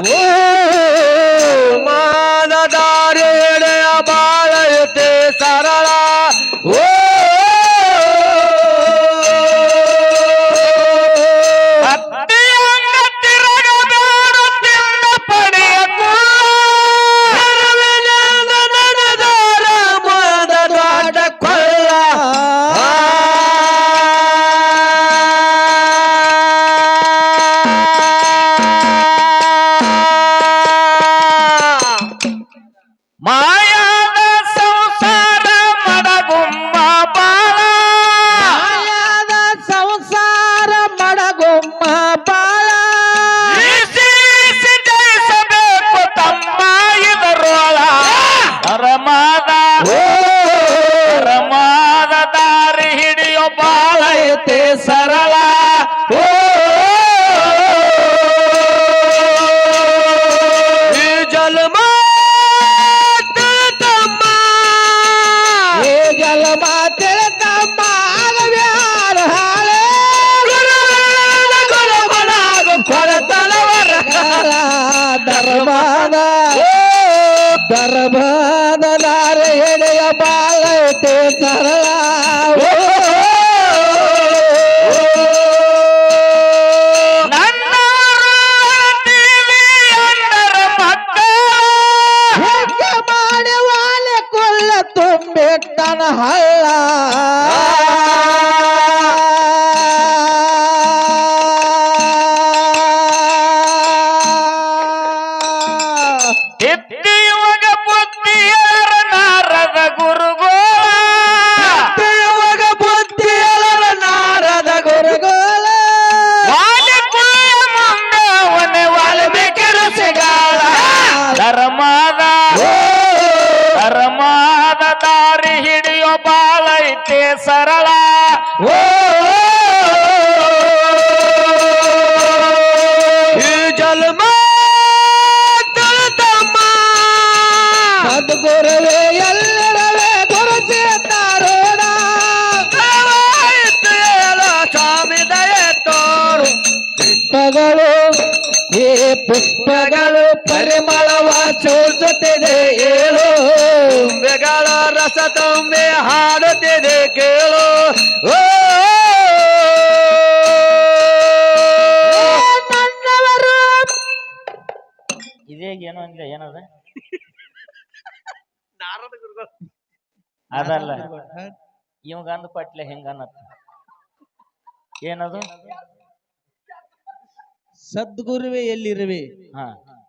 Yeah. ಧರ್ಮದ ಬಾಳೈತೆ ಸರಳ. ಹೆಜ್ಜೆ ಮಾಡಿ ವಾಲೆ ಕೊಲ್ಲ ತುಂಬಿಟ್ಟನ ಹಳ್ಳ ಸರಳ. ಓ ಈ ಸದ್ಗುರುವೇ ಎಲ್ಲರವೇ ಗುರು ಸೇತಾರೋಣ ಸ್ವಾಮಿ ದಯ ತೋರು. ಪುಷ್ಪಗಳು ಈ ಪುಷ್ಪಗಳು ಪರಿಮಳವ ಸೂಸುತ್ತಿದೆ ಏಳು ತುಂಬೆಗಳ ರಸ ತುಂಬೆ ಹಾಡುತ್ತಿದೆ ಕೇಳು. ಓ! ನನ್ನವರು. ಇದೇ ಏನೋ ಅಂದ್ರೆ ಏನದ? ಅದಲ್ಲ. ಇವಾಗ ಅಂದ ಪಟ್ಲೆ ಹೆಂಗ ಅನ್ನತ್ತ ಏನದು? ಸದ್ಗುರುವೇ ಎಲ್ಲಿರುವೆ? ಹಾ.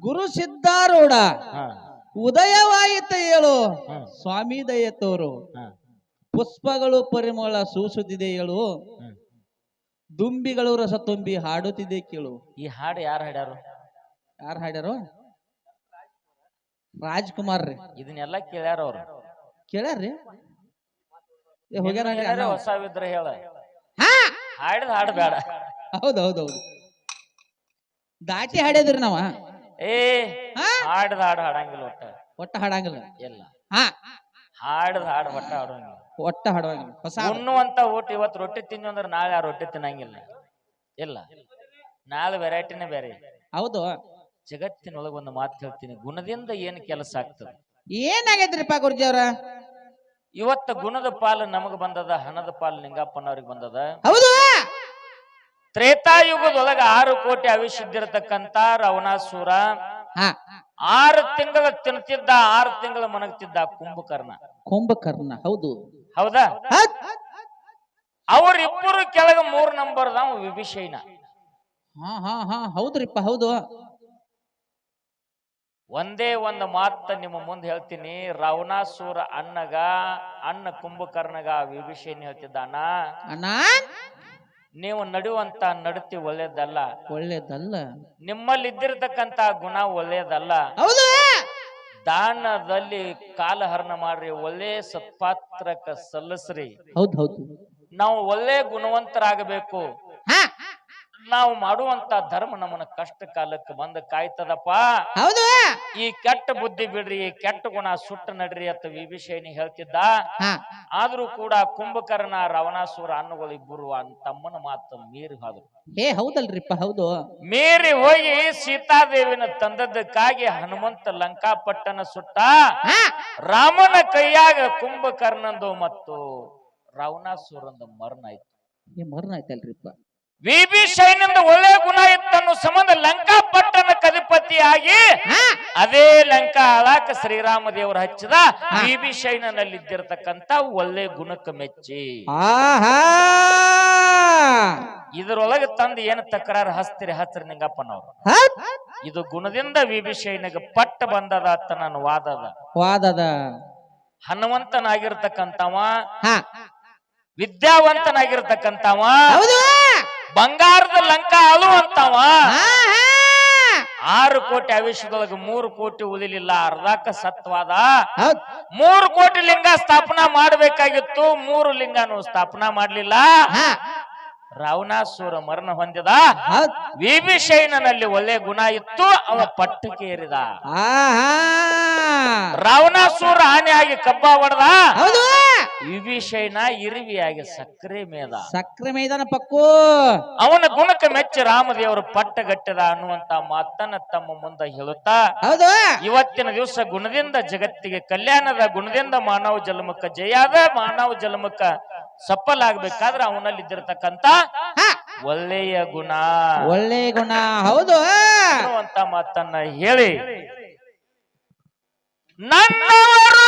ಗುರು ಸಿದ್ಧಾರೂಢ. ಹಾ. ಉದಯವಾಯಿತು ಹೇಳು. ಸ್ವಾಮಿ ದಯ ತೋರು. ಪುಷ್ಪಗಳು ಪರಿಮಳ ಸೂಸುತ್ತಿದೆ ಹೇಳು. ದುಂಬಿಗಳು ರಸ ತುಂಬಿ ಹಾಡುತ್ತಿದೆ ಕೇಳು. ಈ ಹಾಡು ಯಾರು ಹಾಡ್ಯಾರು? ಯಾರು ಹಾಡ್ಯಾರು? ರಾಜ್ಕುಮಾರ್ ರೀ. ಇದನ್ನೆಲ್ಲ ಕೇಳ್ಯಾರ ಅವ್ರು. ಕೇಳ್ಯಾರ್ರಿ? ಹೋಗ್ಯಾರ ಏನಾರ ಅಣ್ಣ. ಹೇಳ. ಹಾ! ಹಾಡಿದ ಹಾಡು ಬೇಡ ಹೌದು ಹೌದ್ ಹೌದು ದಾಟಿ ಹಾಡ್ಯದ್ರಿ ನಾವ. ಏ ಹಾ? ಹಾಡಿದ ಹಾಡು ಹಾಡಂಗಿಲ್ಲ ಒಟ್ಟ. ಒಟ್ಟ ಹಾಡಂಗಿಲ್ಲ. ಇಲ್ಲ. ಹಾ. ಹಾಡಿದ ಹಾಡು ಒಟ್ಟ ಹಾಡಂಗಿಲ್ಲ. ಒಟ್ಟ ಹಾಡುವಂಗಿಲ್ಲ ಹೊಸ ಉಣ್ಣುವಂತ ಊಟ ಇವತ್ತು ರೊಟ್ಟಿ ತಿನ್ನು ಅಂದ್ರೆ ನಾಳೆ ಆ ರೊಟ್ಟಿ ತಿನ್ನಂಗಿಲ್ಲ. ಇಲ್ಲ. ನಾಳೆ ವೆರೈಟಿನೇ ಬೇರೆ. ಹೌದು. ಜಗತ್ತಿನೊಳಗೆ ಒಂದು ಮಾತು ಹೇಳ್ತೀನಿ. ಗುಣದಿಂದ ಏನು ಕೆಲಸ ಆಗ್ತದೆ? ಏನಾಗೈತ್ರಿಪ್ಪ ಗುರುಜಿ ಅವ್ರ? ಇವತ್ತ ಗುಣದ ಪಾಲು ನಮಗ್ ಬಂದದ ಹಣದ ಪಾಲು ನಿಂಗಪ್ಪನವ್ರಿಗೆ ಬಂದದ. ಹೌದು. ತ್ರೇತಾಯುಗದೊಳಗ ಆರು ಕೋಟಿ ಅವಿಶುದ್ಧಿರತಕ್ಕಂತ ರವಣಾಸುರ ಆರು ತಿಂಗಳ ತಿಂತಿದ್ದ ಆರು ತಿಂಗಳ ಮನಗ್ತಿದ್ದ ಕುಂಭಕರ್ಣ. ಕುಂಭಕರ್ಣ ಹೌದು. ಹೌದಾ. ಅವರಿಬ್ಬರು ಕೆಳಗ ಮೂರ್ ನಂಬರ್ ವಿಭೀಷಣ ಹಾ ಹಾ ಹಾ ಹೌದ್ರಿಪ್ಪ ಹೌದು. ಒಂದೇ ಒಂದು ಮಾತ ನಿಮ್ಮ ಮುಂದೆ ಹೇಳ್ತೀನಿ. ರಾವಣಾಸುರ ಅಣ್ಣಗ ಅಣ್ಣ ಕುಂಭಕರ್ಣಗ ವಿಭೀಷಣ ಹೇಳ್ತಿದ್ದ ಅಣ್ಣ. ನೀವು ನಡುವಂತ ನಡತಿ ಒಳ್ಳೇದಲ್ಲ. ಒಳ್ಳೇದಲ್ಲ. ನಿಮ್ಮಲ್ಲಿ ಇದ್ದಿರತಕ್ಕಂತ ಗುಣ ಒಳ್ಳೇದಲ್ಲ. ಹೌದು. ದಾನದಲ್ಲಿ ಕಾಲಹರಣ ಮಾಡ್ರಿ ಒಳ್ಳೆ ಸತ್ಪಾತ್ರಕ ಸಲ್ಲಿಸ್ರಿ. ಹೌದು ಹೌದು. ನಾವು ಒಳ್ಳೆ ಗುಣವಂತರಾಗಬೇಕು. ನಾವು ಮಾಡುವಂತ ಧರ್ಮ ನಮ್ಮನ್ನ ಕಷ್ಟ ಕಾಲಕ್ಕೆ ಬಂದ ಕಾಯ್ತದಪ್ಪ. ಹೌದು. ಈ ಕೆಟ್ಟ ಬುದ್ಧಿ ಬಿಡ್ರಿ ಈ ಕೆಟ್ಟ ಗುಣ ಸುಟ್ಟ ನಡ್ರಿ ಅಂತ ವಿಭೀಷಣಿ ಹೇಳ್ತಿದ್ದ? ಆದ್ರೂ ಕೂಡ ಕುಂಭಕರ್ಣ ರಾವಣಾಸುರ ಅನ್ನಗಳು ಇಬ್ಬರು ತಮ್ಮನ ಮಾತು ಮೀರಿ ಹೋದ್ರು. ಏ ಹೌದಲ್ರಿಪ್ಪ ಹೌದು. ಮೀರಿ ಹೋಗಿ ಸೀತಾದೇವಿನ ತಂದದ್ದಕ್ಕಾಗಿ ಹನುಮಂತ ಲಂಕಾಪಟ್ಟಣ ಸುಟ್ಟ. ರಾಮನ ಕೈಯಾಗ ಕುಂಭಕರ್ಣಂದು ಮತ್ತು ರಾವಣಾಸುರಂದು ಮರಣ ಆಯ್ತು. ಮರಣ ಆಯ್ತಲ್ರಿಪ್ಪ. ವಿಭೀಷಣನಿಂದ ಒಳ್ಳೆ ಗುಣ ಇತ್ತನ್ನು ಸಂಬಂಧ ಲಂಕಾಪಟ್ಟಣ ಕಧಿಪತಿಯಾಗಿ ಆಗಿ ಅದೇ ಲಂಕಾ ಆಳಾಕ ಶ್ರೀರಾಮ ದೇವರು ಹಚ್ಚಿದ ವಿಭೀಷಣನಲ್ಲಿದ್ದಿರತಕ್ಕಂತ ಒಳ್ಳೆ ಗುಣಕ್ಕೆ ಮೆಚ್ಚಿ. ಇದರೊಳಗೆ ತಂದು ಏನು ತಕರಾರು ಹಸ್ತಿರಿ ಹಸ್ತಿರಿ ನಿಂಗಪ್ಪನವ್ರು. ಇದು ಗುಣದಿಂದ ವಿಭೀಷಣಿಗೆ ಪಟ್ಟ ಬಂದದ ಅಂತ ನಾನು ವಾದದ. ವಾದದ. ಹನುಮಂತನಾಗಿರ್ತಕ್ಕಂಥವ ವಿದ್ಯಾವಂತನಾಗಿರ್ತಕ್ಕಂಥವ ಬಂಗಾರದ ಲಂಕಾ ಅಲು ಅಂತವ. ಆರು ಕೋಟಿ ಆವೇಶದೊಳಗೆ ಮೂರು ಕೋಟಿ ಉಳಿಲಿಲ್ಲ. ಅರ್ಧಕ್ಕ ಸತ್ವಾದ. ಮೂರು ಕೋಟಿ ಲಿಂಗ ಸ್ಥಾಪನಾ ಮಾಡಬೇಕಾಗಿತ್ತು. ಮೂರು ಲಿಂಗನು ಸ್ಥಾಪನಾ ಮಾಡ್ಲಿಲ್ಲ. ಹಾ. ರಾವಣಾಸುರ ಮರಣ ಹೊಂದಿದ ಹೌದ್ ವಿಭೀಷಣನಲ್ಲಿ ಒಳ್ಳೆ ಗುಣ ಇತ್ತು ಅವ ಪಟ್ಟಕ್ಕೆ ಕೇರಿದ ಆಹಾ. ರಾವಣಾಸುರ ಆನೆಯಾಗಿ ಕಬ್ಬ ಹೊಡೆದ ವಿಭೀಷಣ ಇರುವಿಯಾಗಿ ಸಕ್ಕರೆ ಮೇದ. ಸಕ್ರೆ ಮೇದನ ಪಕ್ಕು. ಅವನ ಗುಣಕ್ಕೆ ಮೆಚ್ಚಿ ರಾಮದೇವರು ಪಟ್ಟಗಟ್ಟಿದ ಅನ್ನುವಂತ ಮಾತನ್ನ ತಮ್ಮ ಮುಂದೆ ಹೇಳುತ್ತಾ ಇವತ್ತಿನ ದಿವಸ ಗುಣದಿಂದ ಜಗತ್ತಿಗೆ ಕಲ್ಯಾಣದ ಗುಣದಿಂದ ಮಾನವ ಜನ್ಮಕ್ಕ ಜಯಾದ ಮಾನವ ಜನ್ಮಕ್ಕ ಸಫಲ ಆಗ್ಬೇಕಾದ್ರೆ ಅವನಲ್ಲಿ ಇದ್ದಿರತಕ್ಕಂತ ಒಳ್ಳೆಯ ಗುಣ. ಒಳ್ಳೆಯ ಗುಣ. ಹೌದು ಅಂತ ಮಾತನ್ನ ಹೇಳಿ. ನನ್ನವರು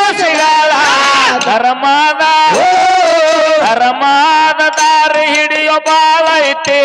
ಋಷಿಗಳ ಧರ್ಮದ ಧರ್ಮದ ದಾರಿ ಹಿಡಿಯೋ ಬಾಳ ಐತಿ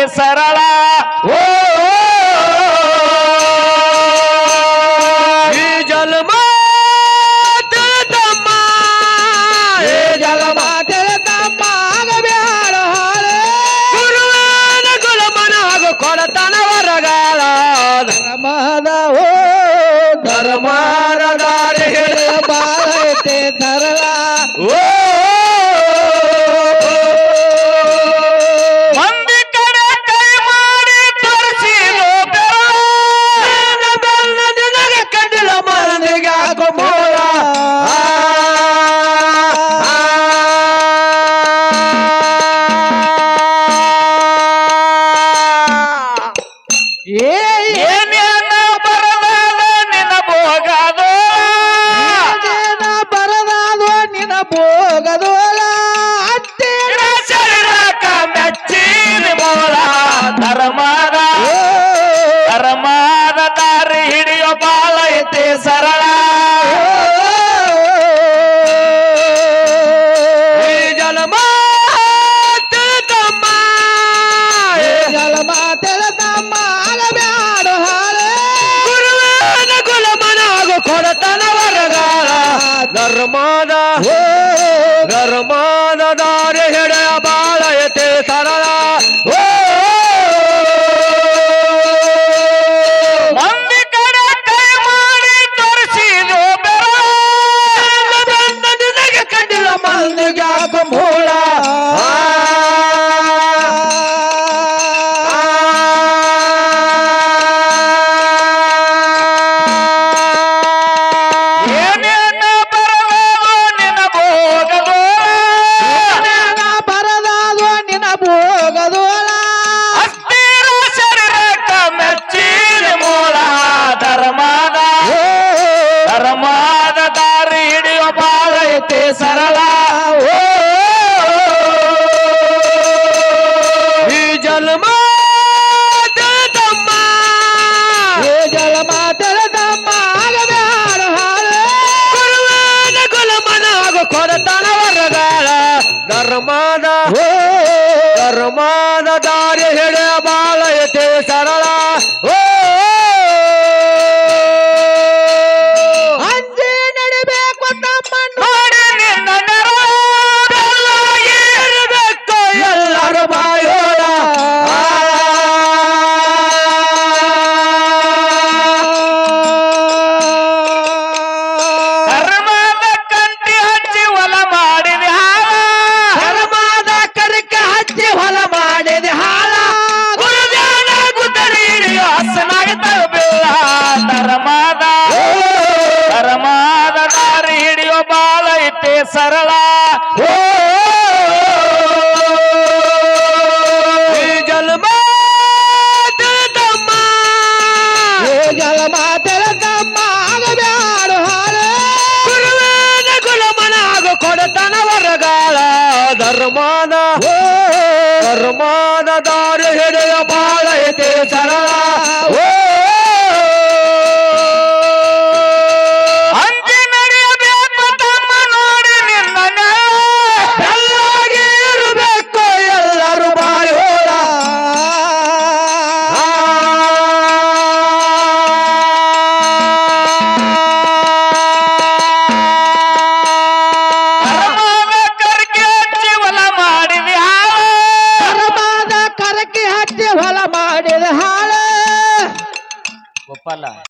ಸರಳ ಜಲ ಮಾತೆರ ತಮ್ಮ ಆಗಬ್ಯಾಡ ಹಾಲ ಗುರುವೇನ ಗುಲಮನಾಗ ಕೊಡತನ ವರಗಾಳ ಧರ್ಮನ ಧರ್ಮ.